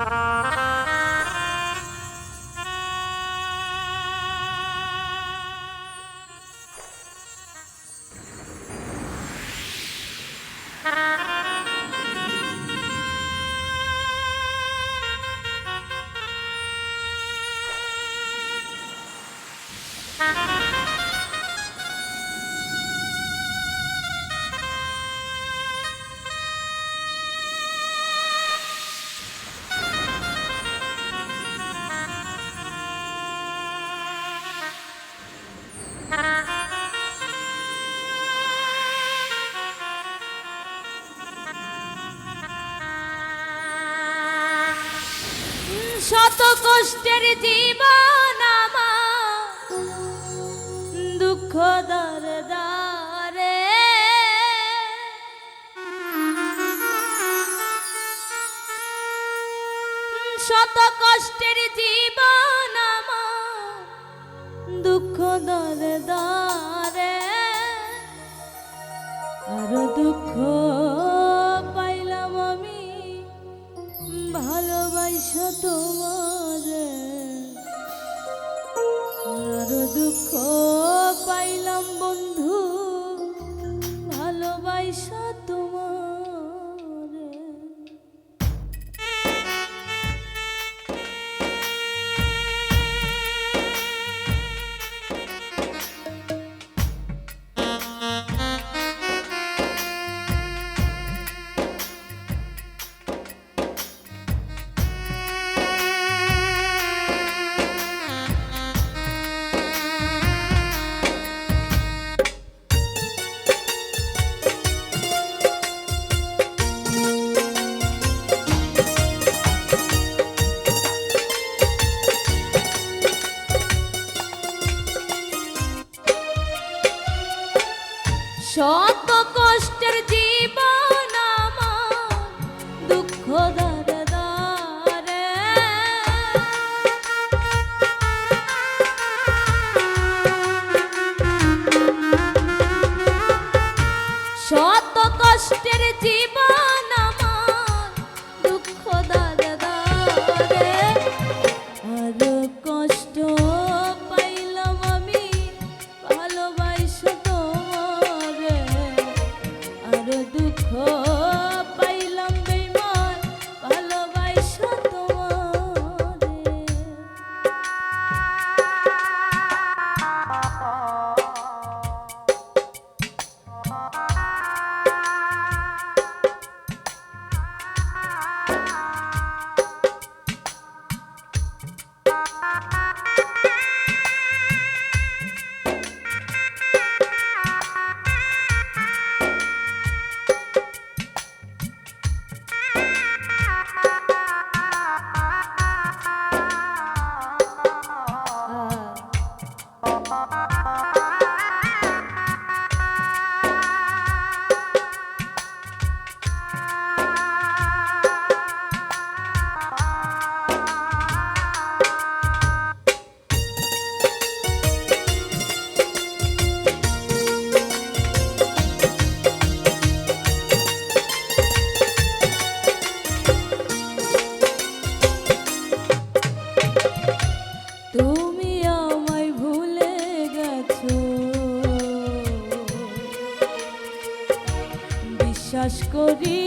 Ta-da! কষ্টের জীবন আমার। দুঃখ দরদারে। শত কষ্টের জীবন দুঃখ দুঃখ দরদারে। আর দুঃখ পাইলাম আমি। ভালোবাসা তোমার দুঃখ পাইলাম বন্ধু ভালোবাসা বিশ্বাস করি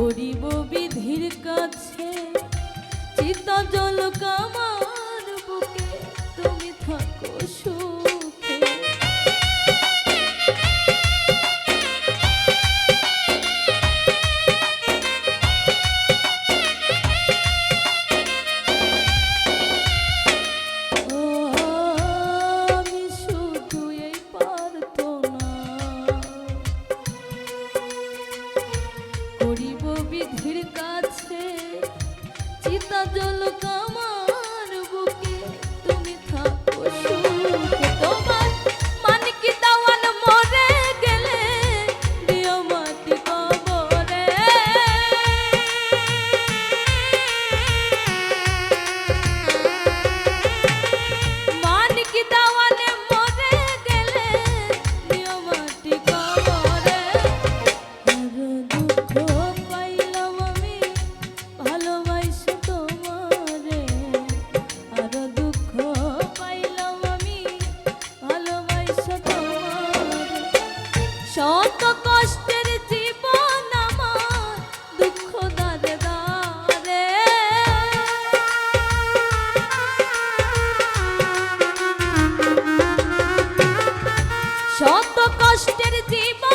করিব বিধির কাছে। চিতা জল কামার did it deep.